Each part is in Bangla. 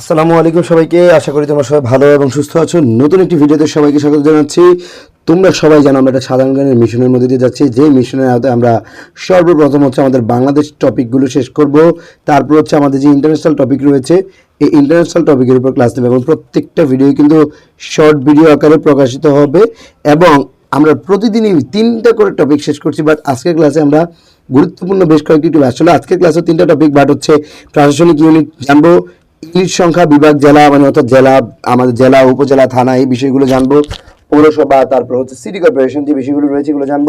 আসসালামু আলাইকুম সবাইকে। আশা করি তোমরা সবাই ভালো এবং সুস্থ আছো। নতুন একটি ভিডিওতে সবাইকে স্বাগত জানাচ্ছি। তোমরা সবাই জানো আমরা একটা সাধারণ জ্ঞানের মিশনের মধ্যে দিয়ে যাচ্ছি। যে মিশনের আওতায় আমরা সর্বপ্রথম হচ্ছে আমাদের বাংলাদেশ টপিকগুলো শেষ করব। তারপর হচ্ছে আমাদের যে ইন্টারন্যাশনাল টপিক রয়েছে, এই ইন্টারন্যাশনাল টপিকের উপর ক্লাস নেবে এবং প্রত্যেকটা ভিডিও কিন্তু শর্ট ভিডিও আকারে প্রকাশিত হবে এবং আমরা প্রতিদিনই তিনটা করে টপিক শেষ করছি বাট আজকের ক্লাসে আমরা গুরুত্বপূর্ণ বেশ কয়েকটি আসলে আজকের ক্লাসে তিনটা টপিক বাট হচ্ছে প্রশাসনিক ইউনিট জানব ইউনিট সংখ্যা, বিভাগ, জেলা মানে অর্থাৎ জেলা, আমাদের জেলা, উপজেলা, থানা, এই বিষয়গুলো জানব। পৌরসভা, তারপর হচ্ছে সিটি কর্পোরেশন যে বিষয়গুলো রয়েছে এগুলো জানব।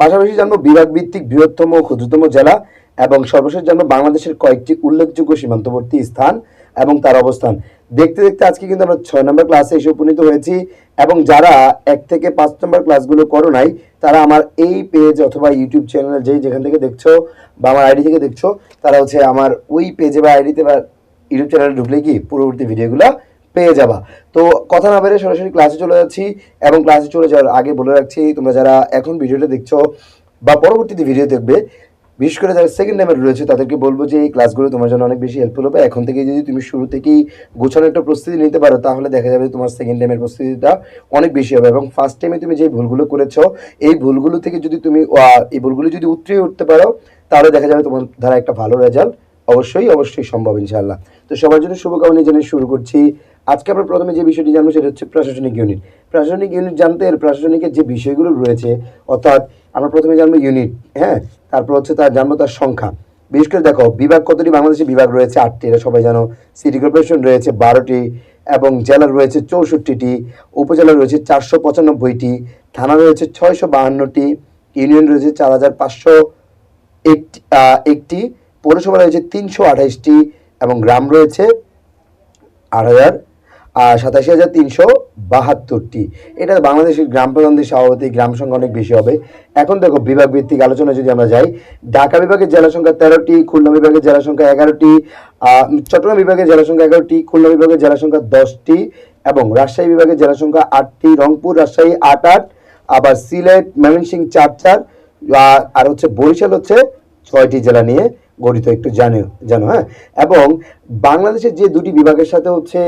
পাশাপাশি জানব বিভাগ ভিত্তিক বৃহত্তম ও ক্ষুদ্রতম জেলা এবং সর্বশেষ জানব বাংলাদেশের কয়েকটি উল্লেখযোগ্য সীমান্তবর্তী স্থান এবং তার অবস্থান। দেখতে দেখতে আজকে কিন্তু আমরা ছয় নম্বর ক্লাসে এসে উপনীত হয়েছি এবং যারা এক থেকে পাঁচ নম্বর ক্লাসগুলো করো নাই, তারা আমার এই পেজ অথবা ইউটিউব চ্যানেল যেই যেখান থেকে দেখছ বা আমার আইডি থেকে দেখছ, তারা হচ্ছে আমার ওই পেজে বা আইডিতে বা ইউটিউব চ্যানেলে ঢুকলে কি পূর্ববর্তী ভিডিওগুলো পেয়ে যাবা। তো কথা না বেড়ে সরাসরি ক্লাসে চলে যাচ্ছি এবং ক্লাসে চলে যাওয়ার আগে বলে রাখছি, তোমরা যারা এখন ভিডিওটা দেখছ বা পরবর্তীতে ভিডিও দেখবে, বিশেষ করে যারা সেকেন্ড টাইমে রয়েছে, তাদেরকে বলব যে এই ক্লাসগুলো তোমার জন্য অনেক বেশি হেল্পফুল হবে। এখন থেকে যদি তুমি শুরু থেকেই গোছানো একটা প্রস্তুতি নিতে পারো, তাহলে দেখা যাবে তোমার সেকেন্ড টাইমের প্রস্তুতিটা অনেক বেশি হবে এবং ফার্স্ট টাইমে তুমি যে ভুলগুলো করেছ, এই ভুলগুলো থেকে যদি তুমি এই ভুলগুলো যদি উতরিয়ে উঠতে পারো, তাহলে দেখা যাবে তোমার দ্বারা একটা ভালো রেজাল্ট অবশ্যই অবশ্যই সম্ভব ইনশাআল্লাহ। তো সবার জন্য শুভকামনা জানিয়ে শুরু করছি। আজকে আমরা প্রথমে যে বিষয়টি জানব সেটা হচ্ছে প্রশাসনিক ইউনিট। প্রশাসনিক ইউনিট জানতে এর প্রশাসনিকের যে বিষয়গুলো রয়েছে, অর্থাৎ আমরা প্রথমে জানব ইউনিট হ্যাঁ? তারপর হচ্ছে তার, জানব তার সংখ্যা। বিশেষ করে দেখো, বিভাগ কতটি? বাংলাদেশে বিভাগ রয়েছে আটটি, এটা সবাই জানো। সিটি কর্পোরেশন রয়েছে বারোটি এবং জেলা রয়েছে চৌষট্টিটি, উপজেলা রয়েছে চারশো পঁচানব্বইটি, থানা রয়েছে ছয়শো বাহান্নটি, ইউনিয়ন রয়েছে চার হাজার পাঁচশো একটি একটি পৌরসভা রয়েছে তিনশো আঠাইশটি এবং গ্রাম রয়েছে আট হাজার, আর সাতাশি হাজার তিনশো বাহাত্তরটি। এটা বাংলাদেশের গ্রাম প্রধানদের সভাপতি গ্রাম সংখ্যা অনেক বেশি হবে। এখন দেখো বিভাগ ভিত্তিক আলোচনা যদি আমরা যাই, ঢাকা বিভাগের জেলা সংখ্যা তেরোটি, খুলনা বিভাগের জেলা সংখ্যা এগারোটি চট্টগ্রাম বিভাগের জেলা সংখ্যা এগারোটি, খুলনা বিভাগের জেলা সংখ্যা দশটি, এবং রাজশাহী বিভাগের জেলা সংখ্যা আটটি, রংপুর, রাজশাহী আট আট, আবার সিলেট, ময়মনসিংহ চার চার আর হচ্ছে বরিশাল হচ্ছে ছয়টি জেলা নিয়ে গঠিত একটু জানো জানো হ্যাঁ? এবং বাংলাদেশের যে দুটি বিভাগের সাথে হচ্ছে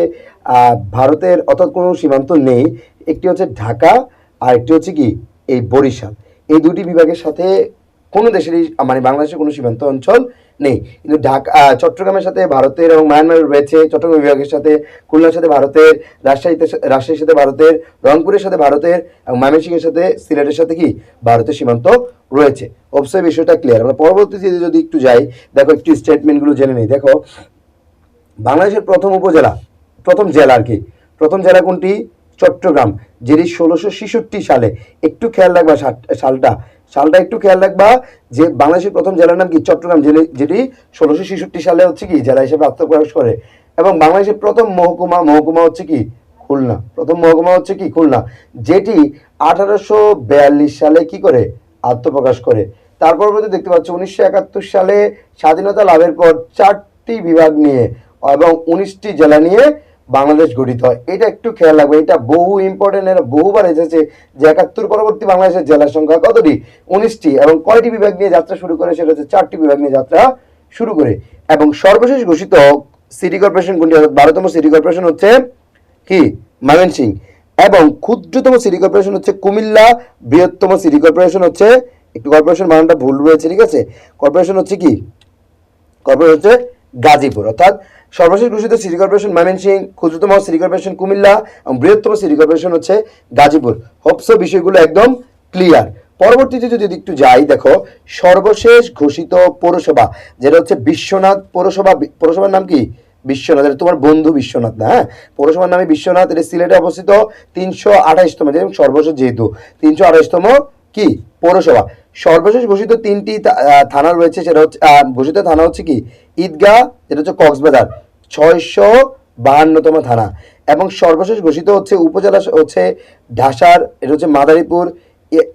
ভারতের অর্থাৎ কোনো সীমান্ত নেই, একটি হচ্ছে ঢাকা আর একটি হচ্ছে কি, এই বরিশাল। এই দুটি বিভাগের সাথে কোনো দেশেরই মানে বাংলাদেশের কোনো সীমান্ত অঞ্চল নেই। কিন্তু ঢাকা চট্টগ্রামের সাথে ভারতের এবং মায়ানমারের রয়েছে, চট্টগ্রাম বিভাগের সাথে, খুলনার সাথে ভারতের, রাজশাহীতে রাজশাহীর সাথে ভারতের, রংপুরের সাথে ভারতের এবং ময়মনসিংহের সাথে সিলেটের সাথে কি? ভারতের সীমান্ত রয়েছে। অবশ্যই বিষয়টা ক্লিয়ার আমরা পরবর্তীতে যদি একটু যাই, দেখো একটু স্টেটমেন্টগুলো জেনে নেই। দেখো, বাংলাদেশের প্রথম উপজেলা, প্রথম জেলা আর কি। প্রথম জেলা কোনটি? চট্টগ্রাম, যেটি ষোলোশো সালে, একটু খেয়াল রাখবা সাল- সালটা। সালটা একটু খেয়াল রাখবা, যে বাংলাদেশের প্রথম জেলার নাম কি? চট্টগ্রাম জেলে- যেটি ষোলোশো ছেষট্টি সালে হচ্ছে কি, জেলা হিসেবে আত্মপ্রকাশ করে। এবং বাংলাদেশের প্রথম মহকুমা মহকুমা হচ্ছে কি? খুলনা। প্রথম মহকুমা হচ্ছে কি? খুলনা। যেটি আঠারোশো বিয়াল্লিশ সালে কি করে? আত্মপ্রকাশ করে। তারপর মধ্যে দেখতে পাচ্ছ, উনিশশো একাত্তর সালে স্বাধীনতা লাভের পর চারটি বিভাগ নিয়ে এবং উনিশটি জেলা নিয়ে বাংলাদেশ গঠিত হয়। এটা একটু খেয়াল রাখবে, এটা বহু ইম্পর্টেন্ট এটা বহুবার এসেছে যে একাত্তর পরবর্তী বাংলাদেশের জেলার সংখ্যা কতটি? উনিশটি, এবং কয়টি বিভাগ নিয়ে যাত্রা শুরু করে? সেটা হচ্ছে চারটি বিভাগ নিয়ে যাত্রা শুরু করে। এবং সর্বশেষ ঘোষিত সিটি কর্পোরেশন কোনটি? অর্থাৎ বারোতম সিটি কর্পোরেশন হচ্ছে কি? ময়মনসিং। এবং ক্ষুদ্রতম সিটি কর্পোরেশন হচ্ছে কুমিল্লা, বৃহত্তম সিটি কর্পোরেশন হচ্ছে, একটু কর্পোরেশন বানানটা ভুল রয়েছে, ঠিক আছে? কর্পোরেশন হচ্ছে কি? কর্পোরেশন হচ্ছে গাজীপুর। অর্থাৎ সর্বশেষ ঘোষিত সিটি কর্পোরেশন ময়মনসিং ক্ষুদ্রতম সিটি কর্পোরেশন কুমিল্লা এবং বৃহত্তম সিটি কর্পোরেশন হচ্ছে গাজীপুর। হোপসো বিষয়গুলো একদম ক্লিয়ার পরবর্তীতে যদি একটু যাই, দেখো, সর্বশেষ ঘোষিত পৌরসভা, যেটা হচ্ছে বিশ্বনাথ পৌরসভা, পৌরসভার নাম কি? বিশ্বনাথ, এটা তোমার বন্ধু বিশ্বনাথ না হ্যাঁ? পৌরসভার নামে বিশ্বনাথ, এটা সিলেটে অবস্থিত তিনশো আঠাইশতম যেরকম সর্বশেষ যেহেতু, তিনশো আঠাইশতম কি? পৌরসভা। সর্বশেষ ঘোষিত তিনটি থানা রয়েছে, সেটা হচ্ছে ঘোষিত থানা হচ্ছে কি? ঈদগাহ, যেটা হচ্ছে কক্সবাজার। ছয়শো বাহান্নতম থানা এবং সর্বশেষ ঘোষিত হচ্ছে উপজেলা হচ্ছে ঢাসার, এটা হচ্ছে মাদারীপুর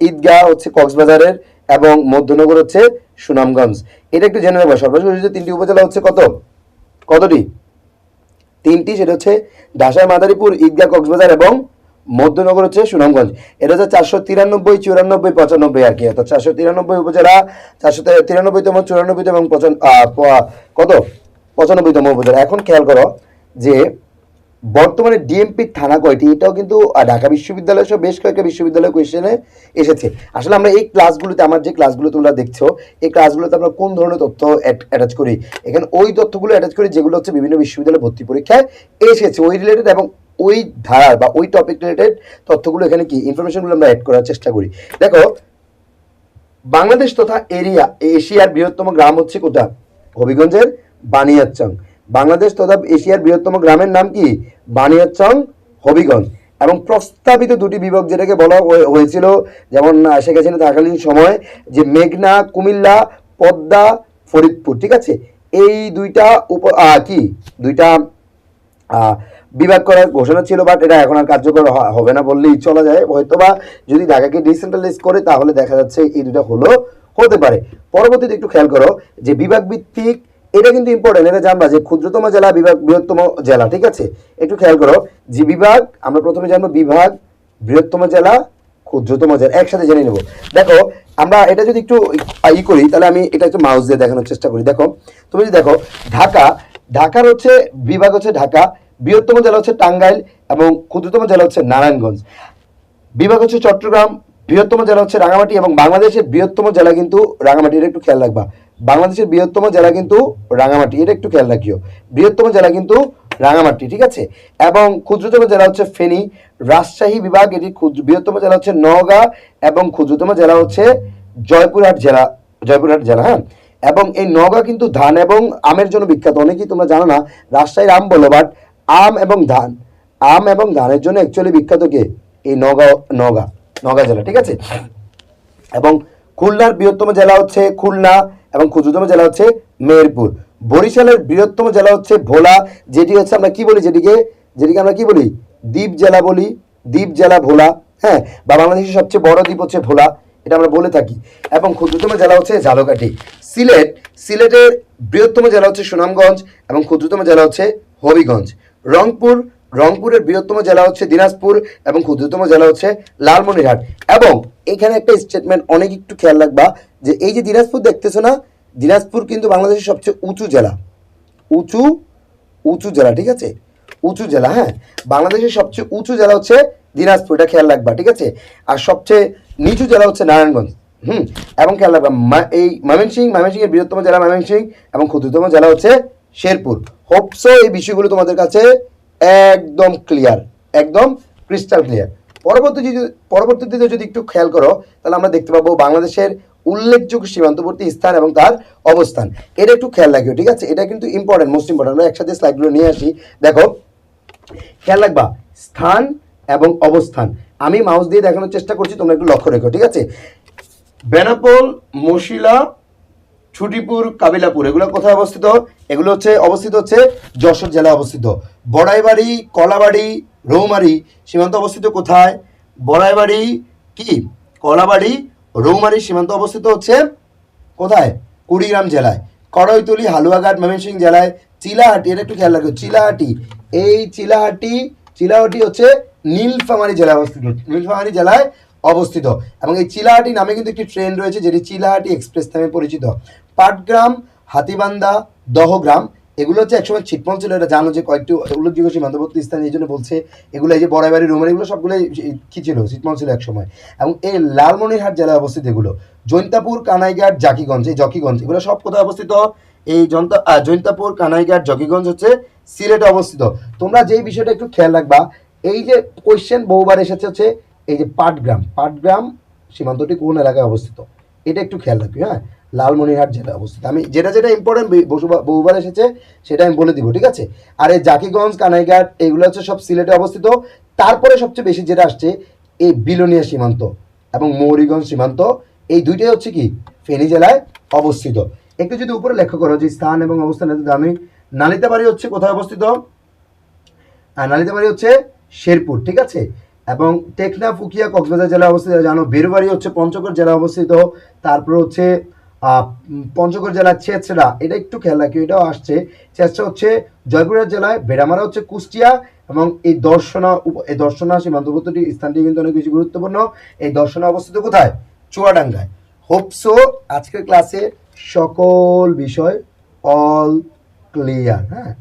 ঈদগাহ হচ্ছে কক্সবাজারের এবং মধ্যনগর হচ্ছে সুনামগঞ্জ। এটা একটু জেনে নেব, সর্বশেষ ঘোষিত তিনটি উপজেলা হচ্ছে কত? কতটি? তিনটি, সেটা হচ্ছে ঢাসার, মাদারীপুর, ঈদগাহ, কক্সবাজার এবং মধ্যনগর হচ্ছে সুনামগঞ্জ। এটা হচ্ছে চারশো তিরানব্বই, চুরানব্বই, পঁচানব্বই আর কি, অর্থাৎ চারশো তিরানব্বই উপজেলা, চারশো তিরানব্বইতম, চুরানব্বইতম এবং পঁচান কত? পঁচানব্বইতম উপজেলা এখন খেয়াল করো যে বর্তমানে ডিএমপি থানা কয়টি, এটাও কিন্তু ঢাকা বিশ্ববিদ্যালয় সহ বেশ কয়েকটা বিশ্ববিদ্যালয় কোয়েশ্চেনে এসেছে। আসলে আমরা এই ক্লাসগুলোতে আমার যে ক্লাসগুলো তোমরা দেখছ, এই ক্লাসগুলোতে আমরা কোন ধরনের তথ্য অ্যাটাচ করি? এখানে ওই তথ্যগুলো অ্যাটাচ করি যেগুলো হচ্ছে বিভিন্ন বিশ্ববিদ্যালয়ে ভর্তি পরীক্ষায় এসেছে। ওই রিলেটেড এবং ওই ধারার বা ওই টপিক রিলেটেড তথ্যগুলো এখানে কি? ইনফরমেশনগুলো আমরা অ্যাড করার চেষ্টা করি। দেখো, বাংলাদেশ তথা এরিয়া, এশিয়ার বৃহত্তম গ্রাম হচ্ছে কোথা? হবিগঞ্জের বানিয়াচং। বাংলাদেশ তথা এশিয়ার বৃহত্তম গ্রামের নাম কি? বানিয়াচং, হবিগঞ্জ। এবং প্রস্তাবিত দুটি বিভাগ যেটাকে বলা হয়েছিল, যেমন শেখ হাসিনা থাকালীন সময়, যে মেঘনা, কুমিল্লা, পদ্মা, ফরিদপুর, ঠিক আছে? এই দুইটা উপ কি? দুইটা বিভাগ করার ঘোষণা ছিল বাট এটা এখন আর কার্যকর হবে না বললেই চলা যায়। হয়তোবা যদি ঢাকাকে ডিসেন্ট্রালাইজ করে, তাহলে দেখা যাচ্ছে এই দুটা হলো হতে পারে। পরবর্তীতে একটু খেয়াল করো, যে বিভাগ ভিত্তিক এটা কিন্তু ইম্পর্টেন্ট এটা জানবা যে ক্ষুদ্রতম জেলা বিভাগ, বৃহত্তম জেলা, ঠিক আছে? একটু খেয়াল করো যে বিভাগ, আমরা প্রথমে জানব বিভাগ, বৃহত্তম জেলা, ক্ষুদ্রতম জেলা, একসাথে জেনে নেব। দেখো, আমরা এটা যদি একটু ই করি, তাহলে আমি এটা একটু মাউস দিয়ে দেখানোর চেষ্টা করি। দেখো, তুমি যদি দেখো, ঢাকা, ঢাকার হচ্ছে, বিভাগ হচ্ছে ঢাকা, বৃহত্তম জেলা হচ্ছে টাঙ্গাইল এবং ক্ষুদ্রতম জেলা হচ্ছে নারায়ণগঞ্জ। বিভাগ হচ্ছে চট্টগ্রাম, বৃহত্তম জেলা হচ্ছে রাঙামাটি এবং বাংলাদেশের বৃহত্তম জেলা কিন্তু রাঙামাটি এটা একটু খেয়াল রাখবা। বাংলাদেশের বৃহত্তম জেলা কিন্তু রাঙামাটি, এটা একটু খেয়াল রাখিও। বৃহত্তম জেলা কিন্তু রাঙামাটি, ঠিক আছে? এবং ক্ষুদ্রতম জেলা হচ্ছে ফেনী, রাজশাহী বিভাগ, এটি বৃহত্তম জেলা হচ্ছে নওগাঁ, এবং ক্ষুদ্রতম জেলা হচ্ছে জয়পুরহাট জেলা জয়পুরহাট জেলা হ্যাঁ? এবং এই নওগাঁ কিন্তু ধান এবং আমের জন্য বিখ্যাত, অনেকেই তোমরা জানো না, রাজশাহীর আম বলো বাট আম এবং ধান, আম এবং ধানের জন্য অ্যাকচুয়ালি বিখ্যাত কে? এই নগাঁও নগাঁ নগাঁ জেলা, ঠিক আছে? এবং খুলনার বৃহত্তম জেলা হচ্ছে খুলনা এবং ক্ষুদ্রতম জেলা হচ্ছে মেহেরপুর। বরিশালের বৃহত্তম জেলা হচ্ছে ভোলা, যেটি হচ্ছে আমরা কি বলি যেটিকে? যেটিকে আমরা কি বলি? দ্বীপ জেলা বলি। দ্বীপ জেলা ভোলা হ্যাঁ? বা বাংলাদেশের সবচেয়ে বড় দ্বীপ হচ্ছে ভোলা, এটা আমরা বলে থাকি। এবং ক্ষুদ্রতম জেলা হচ্ছে ঝালকাঠি। সিলেট, সিলেটের বৃহত্তম জেলা হচ্ছে সুনামগঞ্জ এবং ক্ষুদ্রতম জেলা হচ্ছে হবিগঞ্জ। রংপুর রংপুরের বৃহত্তম জেলা হচ্ছে দিনাজপুর এবং ক্ষুদ্রতম জেলা হচ্ছে লালমনিরহাট। এবং এখানে একটা স্টেটমেন্ট অনেক একটু খেয়াল রাখবা যে এই যে দিনাজপুর দেখতেছো না, দিনাজপুর কিন্তু বাংলাদেশের সবচেয়ে উঁচু জেলা। উঁচু উঁচু জেলা, ঠিক আছে? উঁচু জেলা হ্যাঁ? বাংলাদেশের সবচেয়ে উঁচু জেলা হচ্ছে দিনাজপুর, এটা খেয়াল রাখবা, ঠিক আছে? আর সবচেয়ে নিচু জেলা হচ্ছে নারায়ণগঞ্জ, হুম? এবং খেয়াল রাখবা এই ময়মনসিং ময়মনসিংহের বৃহত্তম জেলা ময়মনসিং এবং ক্ষুদ্রতম জেলা হচ্ছে শেরপুর। হোপসো এই বিষয়গুলো তোমাদের কাছে একদম ক্লিয়ার একদম ক্রিস্টাল ক্লিয়ার পরবর্তী পরবর্তীতে যদি একটু খেয়াল করো, তাহলে আমরা দেখতে পাবো বাংলাদেশের উল্লেখযোগ্য সীমান্তবর্তী স্থান এবং তার অবস্থান। এটা একটু খেয়াল রাখিও, ঠিক আছে? এটা কিন্তু ইম্পর্টেন্ট মোস্ট ইম্পর্টেন্ট আমরা একসাথে স্লাইডগুলো নিয়ে আসি। দেখো, খেয়াল রাখবা, স্থান এবং অবস্থান। আমি মাউস দিয়ে দেখানোর চেষ্টা করছি, তোমরা একটু লক্ষ্য রেখো, ঠিক আছে? বেনাপোল, মশিলা ছুটিপুর, কাবিলাপুর, এগুলো কোথায় অবস্থিত? এগুলো হচ্ছে, অবস্থিত হচ্ছে যশোর জেলায় অবস্থিত। বড়াইবাড়ি, কলাবাড়ি, রৌমারি, সীমান্ত অবস্থিত কোথায়? বড়াইবাড়ি কি? কলাবাড়ি, রৌমারি, সীমান্ত অবস্থিত হচ্ছে কোথায়? কুড়িগ্রাম জেলায়। করইতলি হালুয়াঘাট, ময়মনসিংহ জেলায়। চিলাহাটি এটা একটু খেয়াল রাখো, চিলাহাটি। এই চিলাহাটি চিলাহাটি হচ্ছে নীলফামারী জেলায় অবস্থিত। নীলফামারী জেলায় অবস্থিত। এবং এই চিলাহাটি নামে কিন্তু একটি ট্রেন রয়েছে, যেটি চিলাহাটি এক্সপ্রেস নামে পরিচিত। পাটগ্রাম, হাতিবান্ধা, দহগ্রাম, এগুলো হচ্ছে একসময় ছিটমল ছিল, এটা জানো যে কয়েকটি উল্লেখযোগ্য সীমান্তবর্তী স্থান এই জন্য বলছে। এগুলো এই যে বড়াইবাড়ি, রোমার, এগুলো সবগুলো কী ছিল? ছিটমল ছিল একসময়। এবং এই লালমনিরহাট জেলায় অবস্থিত এগুলো। জৈন্তাপুর, কানাইঘাট, জাকিগঞ্জ, এই জকিগঞ্জ, এগুলো সব কোথায় অবস্থিত? এই জন্তা জৈন্তাপুর, কানাইঘাট, জকিগঞ্জ হচ্ছে সিলেটে অবস্থিত। তোমরা যেই বিষয়টা একটু খেয়াল রাখবা, এই যে কোয়েশ্চেন বহুবার এসেছে হচ্ছে এই যে পাটগ্রাম পাটগ্রাম সীমান্তটি কোন এলাকায় অবস্থিত? এটা একটু খেয়াল রাখবি হ্যাঁ? লালমনিরহাট জেলায় অবস্থিত। আমি যেটা যেটা ইম্পর্টেন্ট বহুবার এসেছে, সেটা আমি বলে দিব, ঠিক আছে? আর এই জাকিগঞ্জ, কানাইঘাট, এগুলো হচ্ছে সব সিলেটে অবস্থিত। তারপরে সবচেয়ে বেশি যেটা আসছে, এই বিলোনিয়া সীমান্ত এবং মৌরিগঞ্জ সীমান্ত। এই দুইটাই হচ্ছে কি? ফেনী জেলায় অবস্থিত। একটু যদি উপরে লক্ষ্য করো যে স্থান এবং অবস্থান দামি। নালিতাবাড়ি হচ্ছে কোথায় অবস্থিত? নালিতাবাড়ি হচ্ছে শেরপুর, ঠিক আছে? এবং টেকনা, ফুকিয়া, কক্সবাজার জেলায় অবস্থিত, জানো, বেরুবাড়ি হচ্ছে পঞ্চগড় জেলায় অবস্থিত, তারপর হচ্ছে পঞ্চগড় জেলার ছেচড়া এটা একটু খেয়াল রাখি এটাও আসছে ছেচড়া হচ্ছে জয়পুরহাট জেলায়, বেড়ামারা হচ্ছে কুষ্টিয়া, এবং এই দর্শনা এই দর্শনা সীমান্তবর্তী স্থানটি কিন্তু অনেক বেশি গুরুত্বপূর্ণ, এই দর্শনা অবস্থিত কোথায়? চুয়াডাঙ্গায়। হোপসো আজকের ক্লাসে সকল বিষয় অল ক্লিয়ার হ্যাঁ?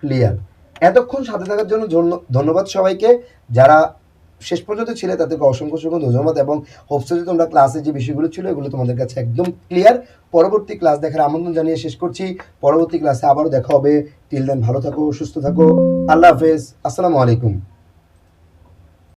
ক্লিয়ার এতক্ষণ সাথে থাকার জন্য ধন্য- ধন্যবাদ সবাইকে, যারা শেষ পর্যন্ত ছিলে, তাদেরকে অসংখ্য অসংখ্য ধন্যবাদ এবং হোপসে যে তোমরা ক্লাসে যে বিষয়গুলো ছিল, এগুলো তোমাদের কাছে একদম ক্লিয়ার পরবর্তী ক্লাস দেখার আমন্ত্রণ জানিয়ে শেষ করছি। পরবর্তী ক্লাসে আবারও দেখা হবে। টিল দেন ভালো থাকো, সুস্থ থাকো। আল্লাহ হাফেজ। আসসালামু আলাইকুম।